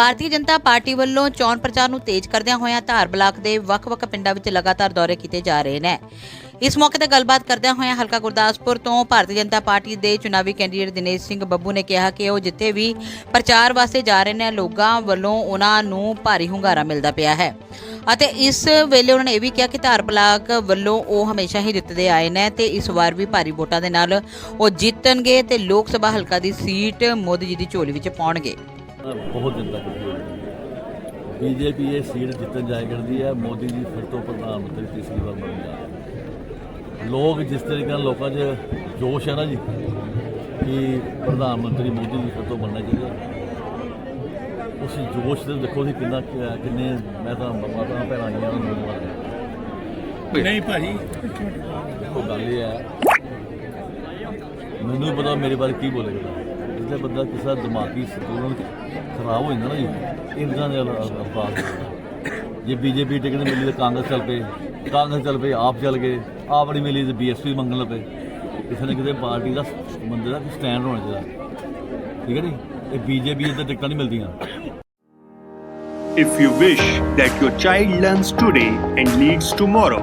ਭਾਰਤੀ Janata party ਵੱਲੋਂ ਚੋਣ ਪ੍ਰਚਾਰ ਨੂੰ ਤੇਜ਼ ਕਰਦਿਆਂ ਹੋਇਆਂ ਧਾਰ ਬਲਾਕ ਦੇ ਵੱਖ-ਵੱਖ ਪਿੰਡਾਂ ਵਿੱਚ ਲਗਾਤਾਰ ਦੌਰੇ ਕੀਤੇ ਜਾ ਰਹੇ ਨੇ। ਇਸ ਮੌਕੇ ਤੇ ਗੱਲਬਾਤ ਕਰਦਿਆਂ ਹੋਇਆਂ ਹਲਕਾ ਗੁਰਦਾਸਪੁਰ ਤੋਂ ਭਾਰਤੀ ਜਨਤਾ ਪਾਰਟੀ ਦੇ ਚੁਣਾਵੀ ਕੈਂਡੀਡੇਟ ਦਿਨੇਸ਼ ਸਿੰਘ ਬੱਬੂ ਨੇ ਕਿਹਾ ਕਿ ਉਹ ਜਿੱਥੇ ਵੀ ਪ੍ਰਚਾਰ ਵਾਸਤੇ ਜਾ ਰਹੇ ਨੇ, ਲੋਕਾਂ ਵੱਲੋਂ ਉਹਨਾਂ ਨੂੰ ਭਾਰੀ ਹੁੰਗਾਰਾ ਮਿਲਦਾ ਪਿਆ ਹੈ। ਅਤੇ ਇਸ ਵੇਲੇ ਉਹਨਾਂ ਨੇ ਇਹ ਵੀ ਕਿਹਾ ਕਿ ਧਾਰ ਬਲਾਕ ਵੱਲੋਂ ਉਹ ਹਮੇਸ਼ਾ ਹੀ ਜਿੱਤਦੇ ਆਏ ਨੇ ਤੇ ਇਸ ਵਾਰ ਵੀ ਭਾਰੀ ਵੋਟਾਂ ਦੇ ਨਾਲ ਉਹ ਜਿੱਤਣਗੇ ਤੇ ਲੋਕ ਸਭਾ ਹਲਕਾ ਦੀ ਸੀਟ ਮੋਦੀ ਜੀ ਦੀ ਝੋਲੀ ਵਿੱਚ ਪਾਉਣਗੇ। ਬਹੁਤ ਦਿਨ ਤੱਕ ਬੀਜੇਪੀ ਇਹ ਸੀਟ ਜਿੱਤਣ ਜਾਇਆ ਕਰਦੀ ਹੈ ਮੋਦੀ ਜੀ ਫਿਰ ਤੋਂ ਪ੍ਰਧਾਨ ਮੰਤਰੀ ਤੀਸਰੀ ਵਾਰ ਬਣ ਜਾ ਲੋਕ ਜਿਸ ਤਰੀਕੇ ਨਾਲ ਲੋਕਾਂ 'ਚ ਜੋਸ਼ ਹੈ ਨਾ ਜੀ ਕਿ ਪ੍ਰਧਾਨ ਮੰਤਰੀ ਮੋਦੀ ਜੀ ਫਿਰ ਤੋਂ ਬਣਨਾ ਚਾਹੀਦਾ। ਉਸ ਜੋਸ਼ ਦੇ ਦੇਖੋ ਜੀ ਕਿੰਨਾ ਕਿੰਨੇ ਮੈਂ ਤਾਂ ਮਾਤਾ ਭੈਣਾਂ ਆਈਆਂ ਨਹੀਂ ਭਾਜੀ ਉਹ ਗੱਲ ਇਹ ਹੈ ਮੈਨੂੰ ਪਤਾ ਮੇਰੇ ਬਾਰੇ ਕੀ ਬੋਲੇਗਾ। ਜਿੱਥੇ ਬੰਦਾ ਕਿਸੇ ਦਿਮਾਗੀ ਸੰਤੁਲਨ ਖਰਾਬ ਹੋ ਜਾਂਦਾ ਨਾ ਜੀ ਇੰਦਾਂ ਦੇ ਅਲਫਾਜ਼ ਜੇ ਬੀਜੇਪੀ ਟਿਕਟ ਮਿਲੀ ਤਾਂ ਕਾਂਗਰਸ ਚੱਲ ਪਏ ਕਾਂਗਰਸ ਚੱਲ ਪਏ ਆਪ ਚੱਲ ਗਏ ਆਪ ਨਹੀਂ ਮਿਲੀ ਤਾਂ ਬੀਐਸਪੀ ਮੰਗਣ ਲੱਗ ਪਏ। ਕਿਸੇ ਨੇ ਕਿਸੇ ਪਾਰਟੀ ਦਾ ਬੰਦੇ ਦਾ ਸਟੈਂਡ ਹੋਣਾ ਚਾਹੀਦਾ। ਠੀਕ ਹੈ ਜੀ? ਇਹ ਬੀਜੇਪੀ ਦੇ ਟਿਕਟਾਂ ਨਹੀਂ ਮਿਲਦੀਆਂ। If you wish that your child learns today and leads tomorrow,